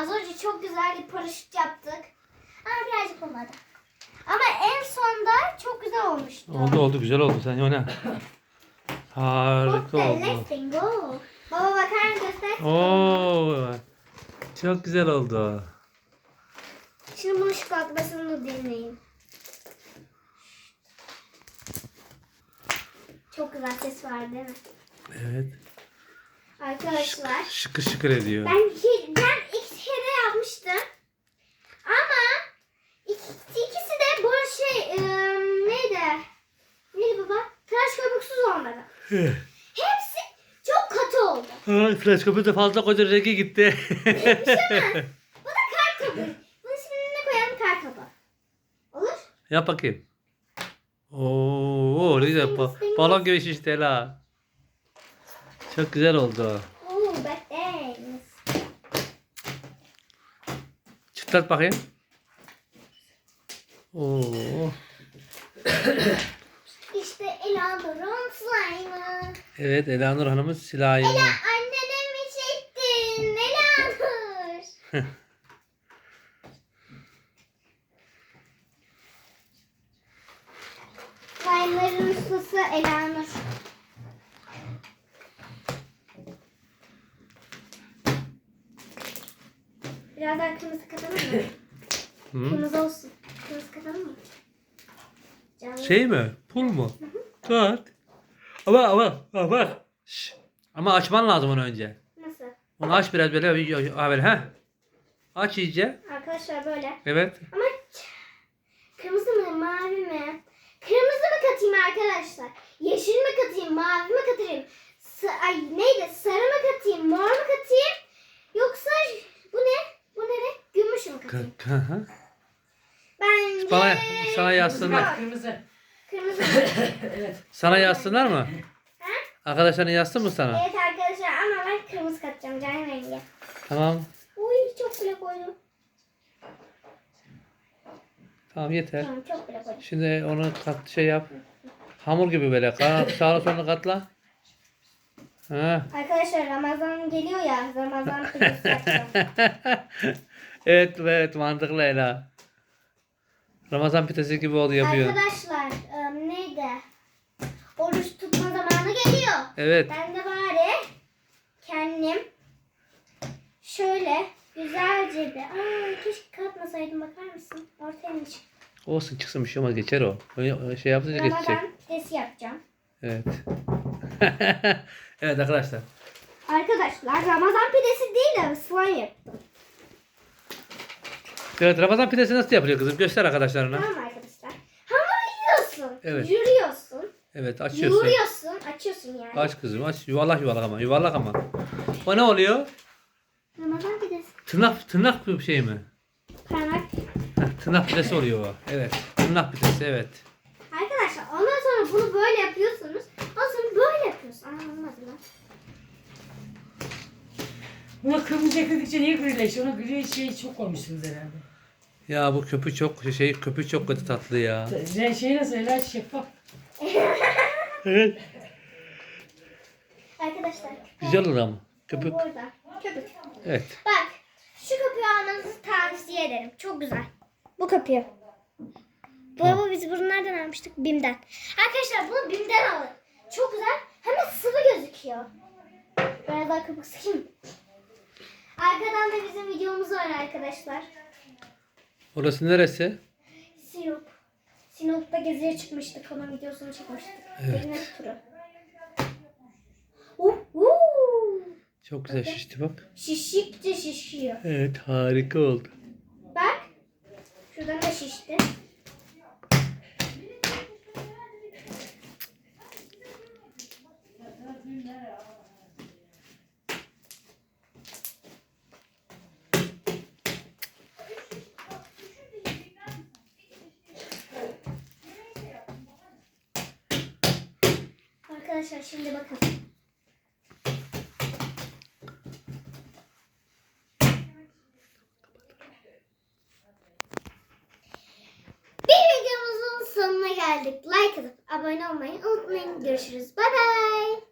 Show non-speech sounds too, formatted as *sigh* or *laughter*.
Az önce çok güzel bir paraşüt yaptık. Ama birazcık olmadı. Ama en sonda çok güzel olmuştu. Oldu oldu güzel oldu sen oyna. Harika oldu. let's go. Baba bakar mısın göster. Oo. Çok güzel oldu. Şimdi bunun şıklatmasını dinleyin. Çok güzel ses var değil mi? Evet. Arkadaşlar. Şıkır şıkır ediyor. Ben, ki- ben ilk kere yapmıştım. Ama ik- ikisi de bu şey ıı, neydi? Neydi baba? Tıraş köpüksüz olmadı. Hepsi çok katı oldu. Ay, flash kapıda fazla koca rengi gitti. *laughs* Bu da kar kabı. Bunun ismini ne koyalım? Kar kabı. Olur? Yap bakayım. Oo, ne güzel. Ba- balon gibi şişti Ela. Çok güzel oldu. Oo, bak thanks. Çıtlat bakayım. Oo. Evet Ela Nur Hanım'ın silahı. Annene mi çektin? Ela Nur. Slime'ların *laughs* ustası Ela Nur. Biraz daha kırmızı katalım mı? Hı? Kırmızı olsun. Kırmızı katalım mı? Canlı. Şey mi? Pul mu? Kat. Ama ama ama bak. Şş. Ama açman lazım onu önce. Nasıl? Onu aç biraz böyle. böyle ha. Aç iyice. Arkadaşlar böyle. Evet. Ama kırmızı mı mavi mi? Kırmızı mı katayım arkadaşlar? Yeşil mi katayım? Mavi mi katayım? Sa- ay neydi? Sarı mı katayım? Mor mu katayım? Yoksa bu ne? Bu ne renk? Gümüş mü katayım? Bence Bana, sana yazsınlar. Kırmızı. Kırmızı. *laughs* Evet. Sana yazsınlar mı? Ha? Arkadaşların yazsın mı sana? evet arkadaşlar ama ben kırmızı katacağım. Canım rengi. Tamam. Uy çok bile koydum. Tamam yeter. Tamam çok bile koydum. Şimdi onu kat şey yap. Hamur gibi böyle. *laughs* Sağına soluna katla. Ha. Arkadaşlar Ramazan geliyor ya. Ramazan *laughs* pidesi yapacağım. evet evet mantıklı Ela. Ramazan pitesi gibi oldu yapıyor. Arkadaşlar ım, neydi? Oruç tutma zamanı geliyor. Evet. Ben de bari kendim şöyle güzelce bir... Aa, keşke katmasaydım bakar mısın? Ortaya mı çık? Olsun çıksın bir şey olmaz geçer o. Öyle Şey yapınca geçecek. Ramazan pidesi yapacağım. Evet. *laughs* evet arkadaşlar. Arkadaşlar Ramazan pidesi değil de slime yaptım. Evet Ramazan pidesi nasıl yapılıyor kızım? Göster arkadaşlarına. Tamam arkadaşlar. Evet. Yürüyorsun. Evet açıyorsun. Yoğuruyorsun. Açıyorsun yani. Aç kızım aç. Yuvarlak yuvarlak ama. Yuvarlak ama. O ne oluyor? Ramazan pidesi. Tırnak tırnak bir şey mi? Parmak. Heh, tırnak pidesi oluyor o. Evet. Tırnak pidesi evet. Arkadaşlar ondan sonra bunu böyle yapıyorsunuz. Ondan sonra böyle yapıyorsun. Anlamadım lan. Buna kırmızı ekledikçe niye grileşiyor? Ona gri şey çok koymuşsunuz herhalde. Ya bu köpük çok şey köpük çok kötü tatlı ya. Şey, şey nasıl helal şeffaf. Evet. Arkadaşlar. Güzel olur ama. Köpük. Burada. Köpük. Evet. Bak. Şu köpüğü almanızı tavsiye ederim. Çok güzel. Bu köpüğü. Baba biz bunu nereden almıştık? Bim'den. Arkadaşlar bunu Bim'den alın. Çok güzel. Hemen sıvı gözüküyor. Biraz daha köpük sıkayım. Arkadan da bizim videomuz var arkadaşlar. Orası neresi? Sinop. Sinop'ta geziye çıkmıştık. Onun videosunu çekmiştik. Evet. Cennet turu. Uh, uh. Çok güzel şişti bak. Şişikçe şişiyor. Evet harika oldu. Bak. Şuradan da şişti. Arkadaşlar şimdi bakın. Bir videomuzun sonuna geldik. Like atıp abone olmayı unutmayın. Görüşürüz. Bye bye.